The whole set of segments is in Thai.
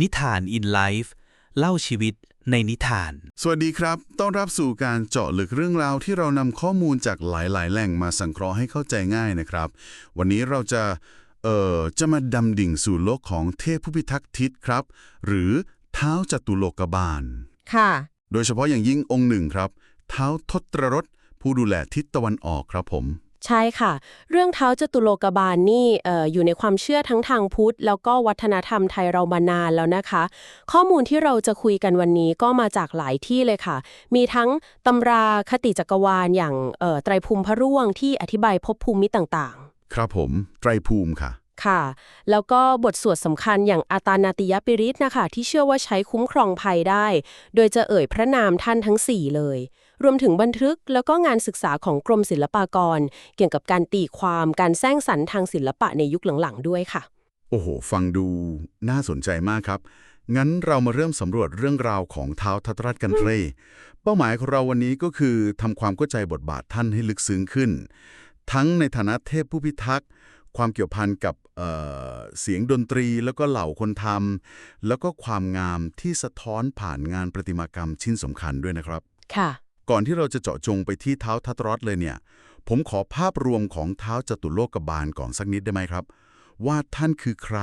นิทาน in life เล่าชีวิตในนิทาน สวัสดีครับ ต้อนรับสู่การเจาะลึกเรื่องราวที่เรานำข้อมูลจากหลาย ๆ แหล่งมาสังเคราะห์ให้เข้าใจง่ายนะครับ วันนี้เราจะ เอ่อ จะมาดำดิ่งสู่โลกของเทพผู้พิทักษ์ทิศครับ หรือเท้าจตุโลกบาล ค่ะ โดยเฉพาะอย่างยิ่งองค์หนึ่งครับ เท้าทศรถผู้ดูแลทิศตะวันออกครับผม ใช่ค่ะ เรื่องเท้าจตุโลกบาลนี่เอ่ออยู่ในความเชื่อทั้งทางพุทธ แล้วก็วัฒนธรรมไทยเรามานานแล้วนะคะ ข้อมูลที่เราจะคุยกันวันนี้ก็มาจากหลายที่เลยค่ะ มีทั้งตำราคติจักรวาลอย่างเอ่อไตรภูมิพระร่วงที่อธิบายภพภูมิต่างๆ ครับผมไตรภูมิค่ะค่ะ แล้วก็บทสวดสำคัญอย่างอาตานาติยปิริตนะคะ ที่เชื่อว่าใช้คุ้มครองภัยได้ โดยจะเอ่ยพระนามท่านทั้ง 4 เลย รวมถึงบันทึกแล้วก็งานศึกษาของกรมศิลปากร เกี่ยวกับการตีความการสร้างสรรค์ทางศิลปะในยุคหลังๆ ด้วยค่ะ โอ้โห ฟังดูน่าสนใจมากครับงั้นเรามาเริ่มสำรวจเรื่องราวของเท้าทัตรัตกันเร่ เป้าหมายของเราวันนี้ก็คือทำความเข้าใจบทบาทท่านให้ลึกซึ้งขึ้น ทั้งในฐานะเทพผู้พิทักษ์ ความเกี่ยวพันกับเอ่อเสียงดนตรีแล้วก็เหล่าคนทำแล้วก็ความงามที่สะท้อนผ่านงานประติมากรรมชิ้นสำคัญด้วยนะครับ ค่ะ ก่อนที่เราจะเจาะจงไปที่เท้าทัตรอตเลยเนี่ย ผมขอภาพรวมของเท้าจตุโลกบาลก่อนสักนิดได้ไหมครับ ว่าท่านคือใคร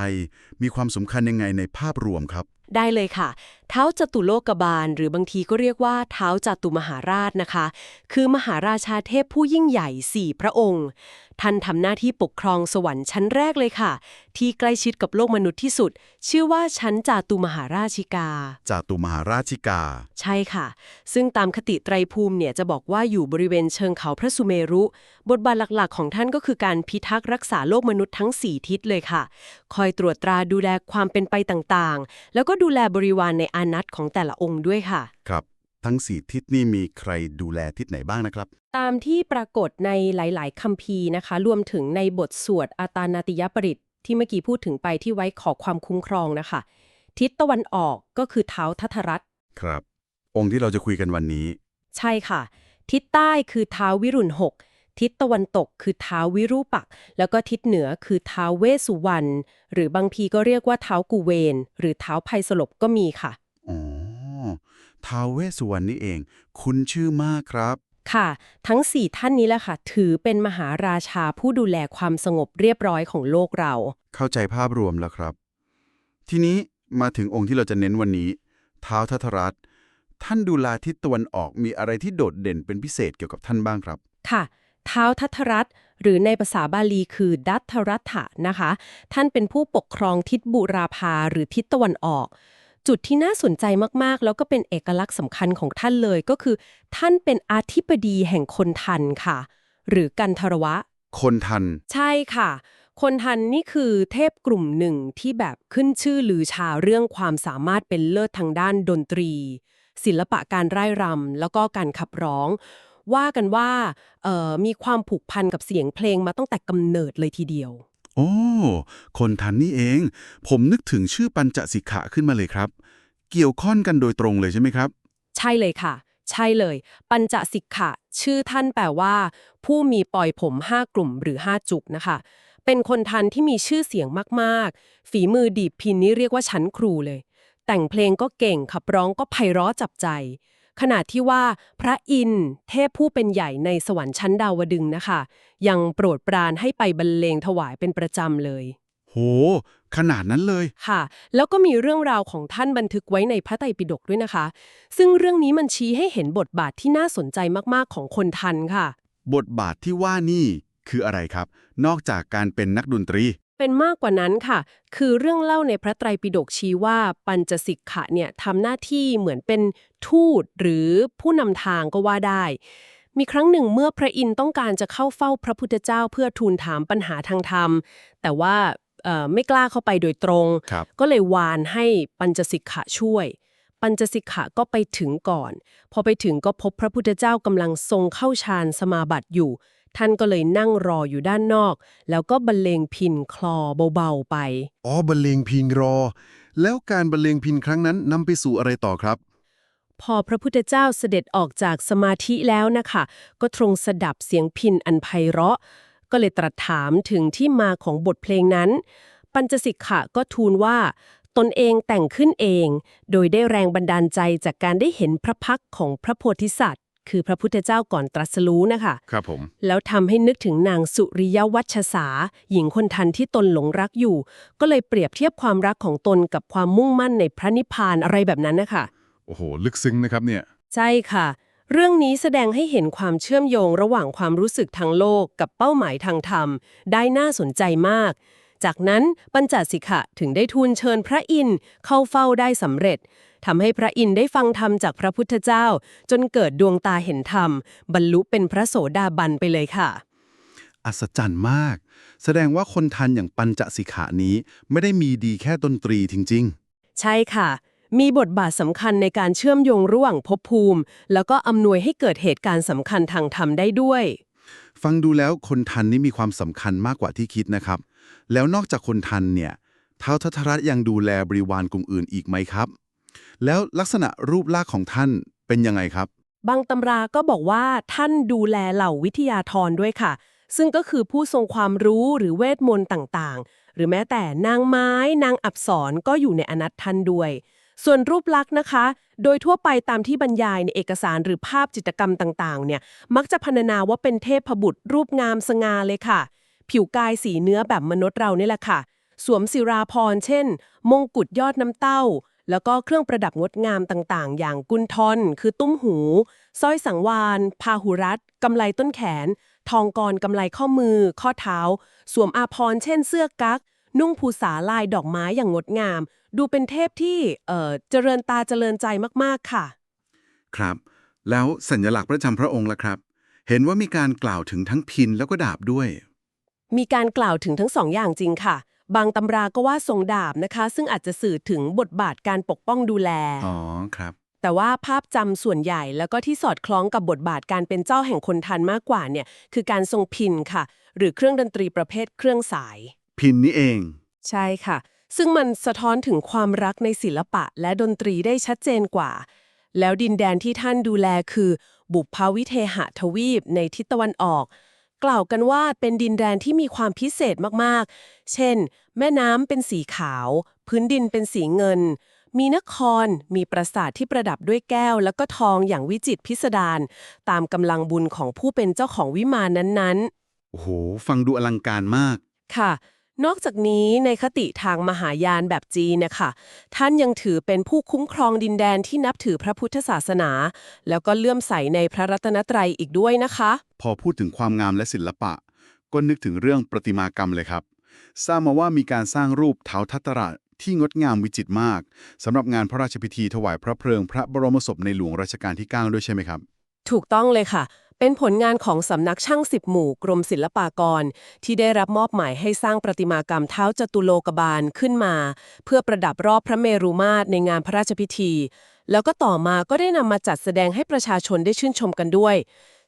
มีความสำคัญยังไงในภาพรวมครับ ได้เลยค่ะ เท้าจตุโลกบาล หรือบางทีก็เรียกว่าเท้าจตุมหาราชนะคะ คือมหาราชาเทพผู้ยิ่งใหญ่สี่พระองค์ ท่านทำหน้าที่ปกครองสวรรค์ชั้นแรกเลยค่ะ ที่ใกล้ชิดกับโลกมนุษย์ที่สุด ชื่อว่าชั้นจาตุมหาราชิกาจาตุมหาราชิกา ใช่ค่ะ ซึ่งตามคติไตรภูมิเนี่ยจะบอกว่าอยู่บริเวณเชิงเขาพระสุเมรุ บทบาทหลักๆ ของท่านก็คือการพิทักษ์รักษาโลกมนุษย์ทั้ง 4 ทิศเลยค่ะ คอยตรวจตราดูแลความเป็นไปต่างๆ แล้วก็ดูแลบริวารในอานัตของแต่ละองค์ด้วยค่ะ ครับ ทั้งสี่ทิศนี่มีใครดูแลทิศไหนบ้างนะครับ ตามที่ปรากฏในหลาย ๆคัมภีร์นะคะ รวมถึงในบทสวดอาตานาติยปริตที่เมื่อกี้พูดถึงไปที่ไว้ขอความคุ้มครองนะคะ ทิศตะวันออกก็คือเท้าทัทรัตครับ องค์ที่เราจะคุยกันวันนี้ ใช่ค่ะ ทิศใต้คือเท้าวิรุณหกทิศตะวันตกคือเท้าวิรูปักษ์แล้วก็ทิศเหนือคือเท้าเวสสุวรรณหรือบางทีก็เรียกว่าเท้ากูเวน หรือเท้าไพสลบก็มีค่ะอ๋อ ท้าวเวสสุวรรณนี่เอง คุณชื่อมากครับ ค่ะ ทั้งสี่ท่านนี้แหละค่ะ ถือเป็นมหาราชาผู้ดูแลความสงบเรียบร้อยของโลกเรา เข้าใจภาพรวมแล้วครับ ทีนี้มาถึงองค์ที่เราจะเน้นวันนี้ ท้าวทัตรัตน์ท่านดูแลทิศตะวันออกมีอะไรที่โดดเด่นเป็นพิเศษเกี่ยวกับท่านบ้างครับค่ะเท้าทัทรัตน์หรือในภาษาบาลีคือดัตทรัตถะนะคะ ท่านเป็นผู้ปกครองทิศบุราภาหรือทิศตะวันออก จุดที่น่าสนใจมากๆ แล้วก็เป็นเอกลักษณ์สำคัญของท่านเลยก็คือ ท่านเป็นอาธิบดีแห่งคนทันค่ะ หรือกันทรวะ คนทัน ใช่ค่ะ คนทันนี่คือเทพกลุ่มหนึ่งที่แบบขึ้นชื่อลือชาเรื่องความสามารถเป็นเลิศทางด้านดนตรี ศิลปะการร่ายรำแล้วก็การขับร้อง ว่ากันว่าเอ่อมีความผูกพันกับเสียงเพลงมาตั้งแต่กำเนิดเลยทีเดียว โอ้คนทันนี่เอง ผมนึกถึงชื่อปัญจสิกขะขึ้นมาเลยครับ เกี่ยวข้องกันโดยตรงเลยใช่ไหมครับ ใช่เลยค่ะ ใช่เลย ปัญจสิกขะ ชื่อท่านแปลว่า ผู้มีปล่อยผม5กลุ่มหรือ5จุกนะคะ เป็นคนทันที่มีชื่อเสียงมากๆ ฝีมือดีดพินนี่เรียกว่าชั้นครูเลย แต่งเพลงก็เก่งขับร้องก็ไพเราะจับใจ ขนาดที่ว่าพระอินทร์เทพผู้เป็นใหญ่ในสวรรค์ชั้นดาวดึงส์นะคะ ยังโปรดปรานให้ไปบรรเลงถวายเป็นประจำเลย โห ขนาดนั้นเลย ค่ะ แล้วก็มีเรื่องราวของท่านบันทึกไว้ในพระไตรปิฎกด้วยนะคะ ซึ่งเรื่องนี้มันชี้ให้เห็นบทบาทที่น่าสนใจมากๆของคนทันค่ะ บทบาทที่ว่านี่คืออะไรครับ นอกจากการเป็นนักดนตรี เป็นมากกว่านั้นค่ะ คือเรื่องเล่าในพระไตรปิฎกชี้ว่าปัญจสิกขะเนี่ยทำหน้าที่เหมือนเป็นทูตหรือผู้นำทางก็ว่าได้ มีครั้งหนึ่งเมื่อพระอินทร์ต้องการจะเข้าเฝ้าพระพุทธเจ้าเพื่อทูลถามปัญหาทางธรรม แต่ว่าเอ่อไม่กล้าเข้าไปโดยตรงรก็เลยวานให้ปัญจสิกขะช่วย ปัญจสิกขะก็ไปถึงก่อน พอไปถึงก็พบพระพุทธเจ้ากำลังทรงเข้าฌานสมาบัติอยู่ ท่านก็เลยนั่งรออยู่ด้านนอก แล้วก็บรรเลงพินคลอเบาๆไป อ๋อบรรเลงพินรอ แล้วการบรรเลงพินครั้งนั้นนำไปสู่อะไรต่อครับ พอพระพุทธเจ้าเสด็จออกจากสมาธิแล้วนะคะ ก็ทรงสดับเสียงพินอันไพเราะ ก็เลยตรัสถามถึงที่มาของบทเพลงนั้น ปัญจสิกขะก็ทูลว่าตนเองแต่งขึ้นเอง โดยได้แรงบันดาลใจจากการได้เห็นพระพักตร์ของพระโพธิสัตว์ คือพระพุทธเจ้าก่อนตรัสรู้นะคะครับผม แล้วทำให้นึกถึงนางสุริยวัชสา หญิงคนทันที่ตนหลงรักอยู่ ก็เลยเปรียบเทียบความรักของตนกับความมุ่งมั่นในพระนิพพานอะไรแบบนั้นนะคะโอ้โห ลึกซึ้งนะครับเนี่ย ใช่ค่ะ เรื่องนี้แสดงให้เห็นความเชื่อมโยงระหว่างความรู้สึกทางโลกกับเป้าหมายทางธรรม ได้น่าสนใจมาก จากนั้นปัญจสิกขะถึงได้ทูลเชิญพระอินทร์เข้าเฝ้าได้สำเร็จทำให้พระอินทร์ได้ฟังธรรมจากพระพุทธเจ้า จนเกิดดวงตาเห็นธรรม บรรลุเป็นพระโสดาบันไปเลยค่ะ อัศจรรย์มาก แสดงว่าคนทันอย่างปัญจสิกขานี้ไม่ได้มีดีแค่ดนตรีจริงใช่ค่ะ มีบทบาทสำคัญในการเชื่อมโยงระหว่างภพภูมิ แล้วก็อำนวยให้เกิดเหตุการณ์สำคัญทางธรรมได้ด้วยๆฟังดูแล้วคนทันนี่มีความสำคัญมากกว่าที่คิดนะครับ แล้วนอกจากคนทันเนี่ยท้าวทัทรัตยังดูแลบริวารกลุ่มอื่นอีกไหมครับ แล้วลักษณะรูปลักษ์ของท่านเป็นยังไงครับ บางตำราก็บอกว่าท่านดูแลเหล่าวิทยาธรด้วยค่ะ ซึ่งก็คือผู้ทรงความรู้หรือเวทมนต์ต่างๆ หรือแม้แต่นางไม้นางอับสรก็อยู่ในอนัตท่านด้วย ส่วนรูปลักษณ์นะคะ โดยทั่วไปตามที่บรรยายในเอกสารหรือภาพจิตรกรรมต่างๆเนี่ยมักจะพรรณนาว่าเป็นเทพบุตรรูปงามสง่าเลยค่ะ ผิวกายสีเนื้อแบบมนุษย์เรานี่แหละค่ะ สวมศิราพรเช่น มงกุฎยอดน้ำเต้า แล้วก็เครื่องประดับงดงามต่างๆ อย่างกุนทอนคือตุ้มหูสร้อยสังวานพาหุรัตกำไลต้นแขน ทองกรกำไลข้อมือ ข้อเท้า สวมอาภรเช่นเสื้อกั๊กนุ่งภูษาลายดอกไม้อย่างงดงาม ดูเป็นเทพที่เอ่อเจริญตาเจริญใจมากๆค่ะ ครับ แล้วสัญลักษณ์ประจำพระองค์ล่ะครับ เห็นว่ามีการกล่าวถึงทั้งพินแล้วก็ดาบด้วย มีการกล่าวถึงทั้งสองอย่างจริงค่ะ บางตำราก็ว่าทรงดาบนะคะ ซึ่งอาจจะสื่อถึงบทบาทการปกป้องดูแล อ๋อครับ แต่ว่าภาพจำส่วนใหญ่แล้วก็ที่สอดคล้องกับบทบาทการเป็นเจ้าแห่งคนทันมากกว่าเนี่ยคือการทรงพินค่ะ หรือเครื่องดนตรีประเภทเครื่องสาย พินนี่เอง ใช่ค่ะ ซึ่งมันสะท้อนถึงความรักในศิลปะและดนตรีได้ชัดเจนกว่า แล้วดินแดนที่ท่านดูแลคือ บุพาวิเทหทวีปในทิศตะวันออก กล่าวกันว่าเป็นดินแดนที่มีความพิเศษมากๆ เช่น แม่น้ำเป็นสีขาว พื้นดินเป็นสีเงิน มีนคร มีปราสาทที่ประดับด้วยแก้ว แล้วก็ทองอย่างวิจิตรพิสดาร ตามกำลังบุญของผู้เป็นเจ้าของวิมานนั้นๆ โอ้โห ฟังดูอลังการมาก ค่ะ นอกจากนี้ในคติทางมหายานแบบจีนนะคะท่านยังถือเป็นผู้คุ้มครองดินแดนที่นับถือพระพุทธศาสนา แล้วก็เลื่อมใสในพระรัตนตรัยอีกด้วยนะคะ พอพูดถึงความงามและศิลปะ ก็นึกถึงเรื่องประติมากรรมเลยครับ ทราบมาว่ามีการสร้างรูปเท้าทัตตระที่งดงามวิจิตรมากสำหรับงานพระราชพิธีถวายพระเพลิงพระบรมศพในหลวงรัชกาลที่ 9 ด้วยใช่ไหมครับ ถูกต้องเลยค่ะ เป็นผลงานของสำนักช่างสิบหมู่กรมศิลปากร ที่ได้รับมอบหมายให้สร้างประติมากรรมเท้าจตุโลกบาลขึ้นมา เพื่อประดับรอบพระเมรุมาตรในงานพระราชพิธี แล้วก็ต่อมาก็ได้นำมาจัดแสดงให้ประชาชนได้ชื่นชมกันด้วย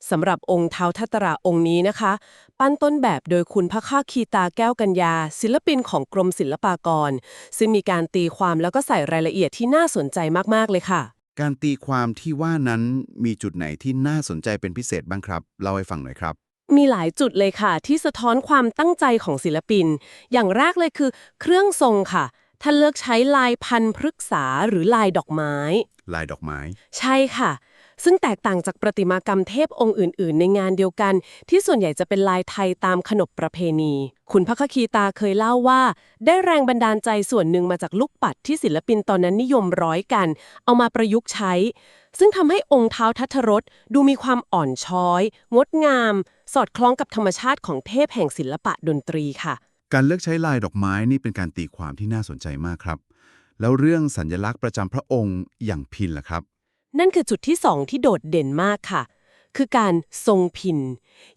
สำหรับองค์เท้าทัตตระองค์นี้นะคะ ปั้นต้นแบบโดยคุณพระค่าคีตาแก้วกัญญา ศิลปินของกรมศิลปากร ซึ่งมีการตีความแล้วก็ใส่รายละเอียดที่น่าสนใจมากๆเลยค่ะ การตีความที่ว่านั้นมีจุดไหนที่น่าสนใจเป็นพิเศษบ้างครับเล่าให้ฟังหน่อยครับ มีหลายจุดเลยค่ะ ที่สะท้อนความตั้งใจของศิลปิน อย่างแรกเลยคือ เครื่องทรงค่ะท่านเลือกใช้ลายพันธุ์พฤกษาหรือลายดอกไม้ ลายดอกไม้ ใช่ค่ะ ซึ่งแตกต่างจากประติมากรรมเทพองค์อื่น ๆ ในงานเดียวกัน ที่ส่วนใหญ่จะเป็นลายไทยตามขนบประเพณี คุณพระคคีตาเคยเล่าว่า ได้แรงบันดาลใจส่วนหนึ่งมาจากลูกปัดที่ศิลปินตอนนั้นนิยมร้อยกัน เอามาประยุกต์ใช้ ซึ่งทำให้องค์เท้าทัทรสดูมีความอ่อนช้อย งดงาม สอดคล้องกับธรรมชาติของเทพแห่งศิลปะดนตรีค่ะ การเลือกใช้ลายดอกไม้นี่เป็นการตีความที่น่าสนใจมากครับ แล้วเรื่องสัญลักษณ์ประจำพระองค์อย่างพินล่ะครับ นั่นคือจุดที่สองที่โดดเด่นมากค่ะ คือการทรงพิน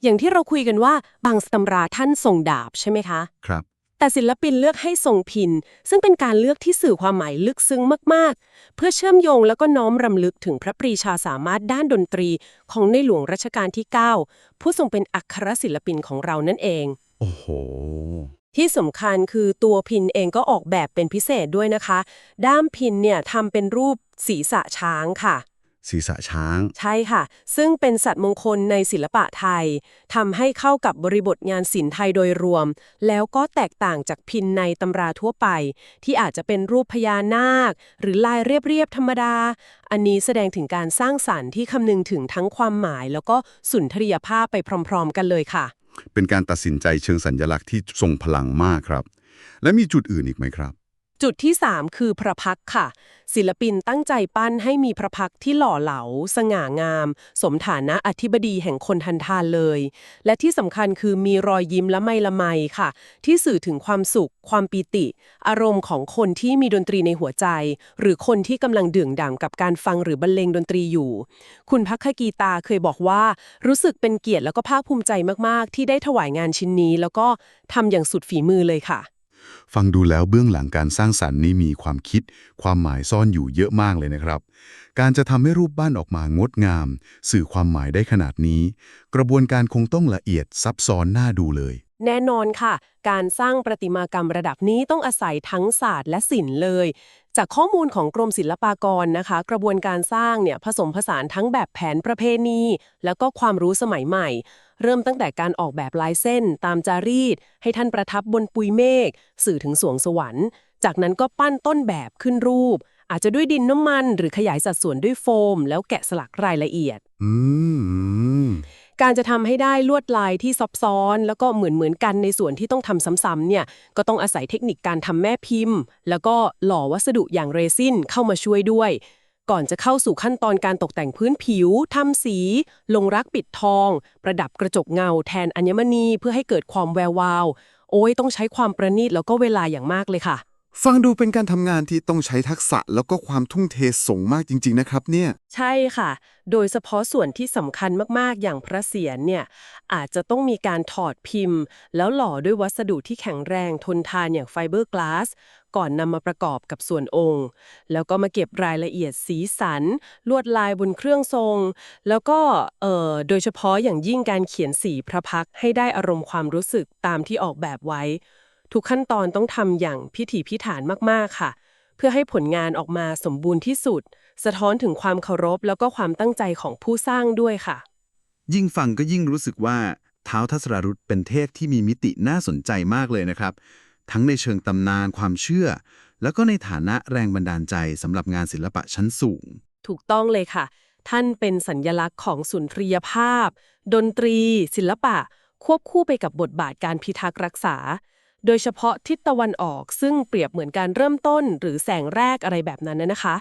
อย่างที่เราคุยกันว่าบางตำราท่านทรงดาบใช่ไหมคะ ครับ แต่ศิลปินเลือกให้ทรงพิน ซึ่งเป็นการเลือกที่สื่อความหมายลึกซึ้งมากๆ เพื่อเชื่อมโยงแล้วก็น้อมรำลึกถึงพระปรีชาสามารถด้านดนตรีของในหลวงรัชกาลที่ 9 ผู้ทรงเป็นอัครศิลปินของเรานั่นเอง โอ้โห ที่สำคัญคือตัวพินเองก็ออกแบบเป็นพิเศษด้วยนะคะ ด้ามพินเนี่ยทำเป็นรูปศีรษะช้างค่ะ ศีรษะช้าง ใช่ค่ะ ซึ่งเป็นสัตว์มงคลในศิลปะไทยทำให้เข้ากับบริบทงานศิลป์ไทยโดยรวม แล้วก็แตกต่างจากพินในตำราทั่วไป ที่อาจจะเป็นรูปพญานาค หรือลายเรียบๆธรรมดา อันนี้แสดงถึงการสร้างสรรค์ที่คำนึงถึงทั้งความหมาย แล้วก็สุนทรียภาพไปพร้อม ๆ กันเลยค่ะ เป็นการตัดสินใจเชิงสัญลักษณ์ที่ทรงพลังมากครับ และมีจุดอื่นอีกไหมครับ จุดที่ 3 คือพระพักค่ะ ศิลปินตั้งใจปั้นให้มีพระพักที่หล่อเหลา สง่างาม สมฐานะอธิบดีแห่งคนทันทานเลย และที่สำคัญคือมีรอยยิ้มและไมละไมค่ะ ที่สื่อถึงความสุข ความปีติ อารมณ์ของคนที่มีดนตรีในหัวใจ หรือคนที่กำลังดื่มด่ำกับการฟังหรือบรรเลงดนตรีอยู่ คุณพักขกีตาเคยบอกว่า รู้สึกเป็นเกียรติแล้วก็ภาคภูมิใจมากๆ ที่ได้ถวายงานชิ้นนี้ แล้วก็ทำอย่างสุดฝีมือเลยค่ะ ฟังดูแล้วเบื้องหลังการสร้างสรรค์นี้มีความคิด ความหมายซ่อนอยู่เยอะมากเลยนะครับ การจะทำให้รูปบ้านออกมางดงาม สื่อความหมายได้ขนาดนี้ กระบวนการคงต้องละเอียดซับซ้อนน่าดูเลย แน่นอนค่ะ การสร้างประติมากรรมระดับนี้ต้องอาศัยทั้งศาสตร์และศิลป์เลย จากข้อมูลของกรมศิลปากรนะคะ กระบวนการสร้างเนี่ยผสมผสานทั้งแบบแผนประเพณี แล้วก็ความรู้สมัยใหม่ เริ่มตั้งแต่การออกแบบลายเส้นตามจารีต ให้ท่านประทับบนปุยเมฆสื่อถึงสวงสวรรค์ จากนั้นก็ปั้นต้นแบบขึ้นรูป อาจจะด้วยดินน้ำมันหรือขยายสัดส่วนด้วยโฟม แล้วแกะสลักรายละเอียดอืมการจะทำให้ได้ลวดลายที่ซับซ้อน แล้วก็เหมือนเหมือนๆกันในส่วนที่ต้องทำซ้ำๆเนี่ยก็ต้องอาศัยเทคนิคการทำแม่พิมพ์ แล้วก็หล่อวัสดุอย่างเรซินเข้ามาช่วยด้วย ก่อนจะเข้าสู่ขั้นตอนการตกแต่งพื้นผิวทำสี ลงรักปิดทอง ประดับกระจกเงาแทนอัญมณีเพื่อให้เกิดความแวววาว โอ้ยต้องใช้ความประณีตแล้วก็เวลาอย่างมากเลยค่ะ ฟังดูเป็นการทำงานที่ต้องใช้ทักษะแล้วก็ความทุ่มเทสูงมากจริง ๆ นะครับเนี่ย ใช่ค่ะ โดยเฉพาะส่วนที่สำคัญมากๆ อย่างพระเศียรเนี่ย อาจจะต้องมีการถอดพิมพ์ แล้วหล่อด้วยวัสดุที่แข็งแรงทนทานอย่างไฟเบอร์กลาส ก่อนนำมาประกอบกับส่วนองค์ แล้วก็มาเก็บรายละเอียดสีสัน ลวดลายบนเครื่องทรง แล้วก็เอ่อโดยเฉพาะอย่างยิ่งการเขียนสีพระพักให้ได้อารมณ์ความรู้สึกตามที่ออกแบบไว้ ทุกขั้นตอนต้องทำอย่างพิถีพิถันมากๆค่ะ เพื่อให้ผลงานออกมาสมบูรณ์ที่สุด สะท้อนถึงความเคารพแล้วก็ความตั้งใจของผู้สร้างด้วยค่ะ ยิ่งฟังก็ยิ่งรู้สึกว่าเท้าวทัศรารุธเป็นเทพที่มีมิติน่าสนใจมากเลยนะครับ ทั้งในเชิงตำนานความเชื่อ แล้วก็ในฐานะแรงบันดาลใจสำหรับงานศิลปะชั้นสูง ถูกต้องเลยค่ะ ท่านเป็นสัญญลักษณ์ของสุนทรียภาพ ดนตรี ศิลปะ ควบคู่ไปกับบทบาทการพิทักษ์รักษา โดยเฉพาะทิศตะวันออกซึ่งเปรียบเหมือนการเริ่มต้น หรือแสงแรกอะไรแบบนั้นนะนะคะ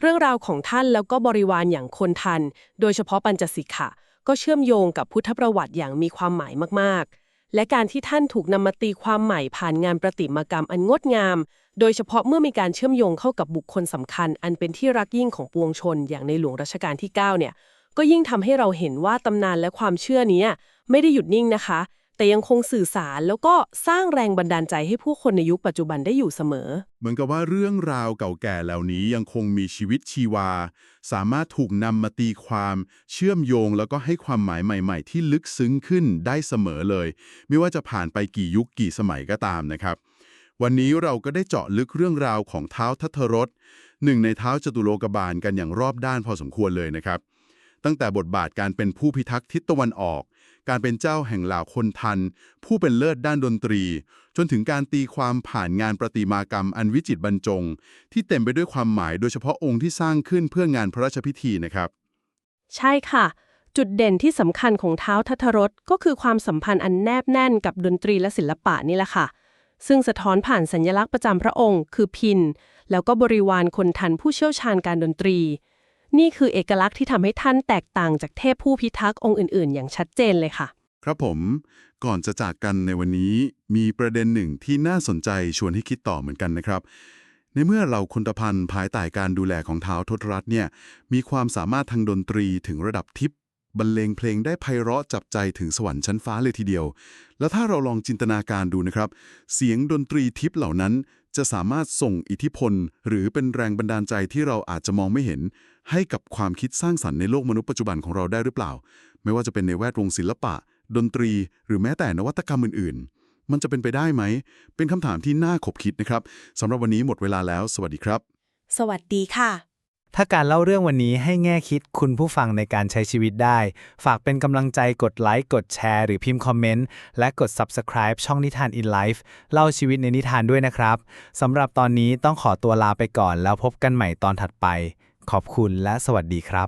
เรื่องราวของท่านแล้วก็บริวารอย่างคนทัน โดยเฉพาะปัญจสิกขะก็เชื่อมโยงกับพุทธประวัติอย่างมีความหมายมากๆ และการที่ท่านถูกนำมาตีความใหม่ผ่านงานประติมากรรมอันงดงาม โดยเฉพาะเมื่อมีการเชื่อมโยงเข้ากับบุคคลสำคัญ อันเป็นที่รักยิ่งของปวงชน อย่างในหลวงรัชกาลที่ 9 เนี่ย ก็ยิ่งทำให้เราเห็นว่าตำนานและความเชื่อนี้ไม่ได้หยุดนิ่งนะคะ แต่ยังคงสื่อสารแล้วก็สร้างแรงบันดาลใจให้ผู้คนในยุคปัจจุบันได้อยู่เสมอ เหมือนกับว่าเรื่องราวเก่าแก่เหล่านี้ยังคงมีชีวิตชีวา สามารถถูกนำมาตีความ เชื่อมโยงแล้วก็ให้ความหมายใหม่ ๆ ที่ลึกซึ้งขึ้นได้เสมอเลย ไม่ว่าจะผ่านไปกี่ยุคกี่สมัยก็ตามนะครับ วันนี้เราก็ได้เจาะลึกเรื่องราวของเท้าทัทรสหนึ่งในเท้าจตุโลกบาลกันอย่างรอบด้านพอสมควรเลยนะครับ ตั้งแต่บทบาทการเป็นผู้พิทักษ์ทิศตะวันออก การเป็นเจ้าแห่งเหล่าคนทัน ผู้เป็นเลิศด้านดนตรี จนถึงการตีความผ่านงานประติมากรรมอันวิจิตรบรรจง ที่เต็มไปด้วยความหมายโดยเฉพาะองค์ที่สร้างขึ้นเพื่องานพระราชพิธีนะครับ ใช่ค่ะ จุดเด่นที่สำคัญของเท้าทัทรสก็คือความสัมพันธ์อันแนบแน่นกับดนตรีและศิลปะนี่แหละค่ะ ซึ่งสะท้อนผ่านสัญลักษณ์ประจำพระองค์ คือพินแล้วก็บริวารคนทันผู้เชี่ยวชาญการดนตรี นี่คือเอกลักษณ์ที่ทำให้ท่านแตกต่างจากเทพผู้พิทักษ์องค์อื่น ๆ อย่างชัดเจนเลยค่ะ ครับผมก่อนจะจากกันในวันนี้ มีประเด็นหนึ่งที่น่าสนใจชวนให้คิดต่อเหมือนกันนะครับ ในเมื่อเราคนตพันธ์ภายใต้การดูแลของเท้าทศรัตน์เนี่ยมีความสามารถทางดนตรีถึงระดับทิพย์บรรเลงเพลงได้ไพเราะจับใจถึงสวรรค์ชั้นฟ้าเลยทีเดียว แล้วถ้าเราลองจินตนาการดูนะครับ เสียงดนตรีทิพย์เหล่านั้น จะสามารถส่งอิทธิพล หรือเป็นแรงบันดาลใจที่เราอาจจะมองไม่เห็น ให้กับความคิดสร้างสรรค์ในโลกมนุษย์ปัจจุบันของเราได้หรือเปล่า ไม่ว่าจะเป็นในแวดวงศิลปะ ดนตรี หรือแม้แต่นวัตกรรมอื่น ๆ มันจะเป็นไปได้ไหม เป็นคำถามที่น่าขบคิดนะครับสำหรับวันนี้หมดเวลาแล้ว สวัสดีครับ สวัสดีค่ะ ถ้าการเล่าเรื่องวันนี้ให้แง่คิดคุณผู้ฟังในการใช้ชีวิตได้ ฝากเป็นกำลังใจกดไลค์กดแชร์ หรือพิมพ์คอมเมนต์ และกด Subscribe ช่องนิทาน in Life เล่าชีวิตในนิทานด้วยนะครับสำหรับตอนนี้ต้องขอตัวลาไปก่อนแล้วพบกันใหม่ตอนถัดไป ขอบคุณและสวัสดีครับ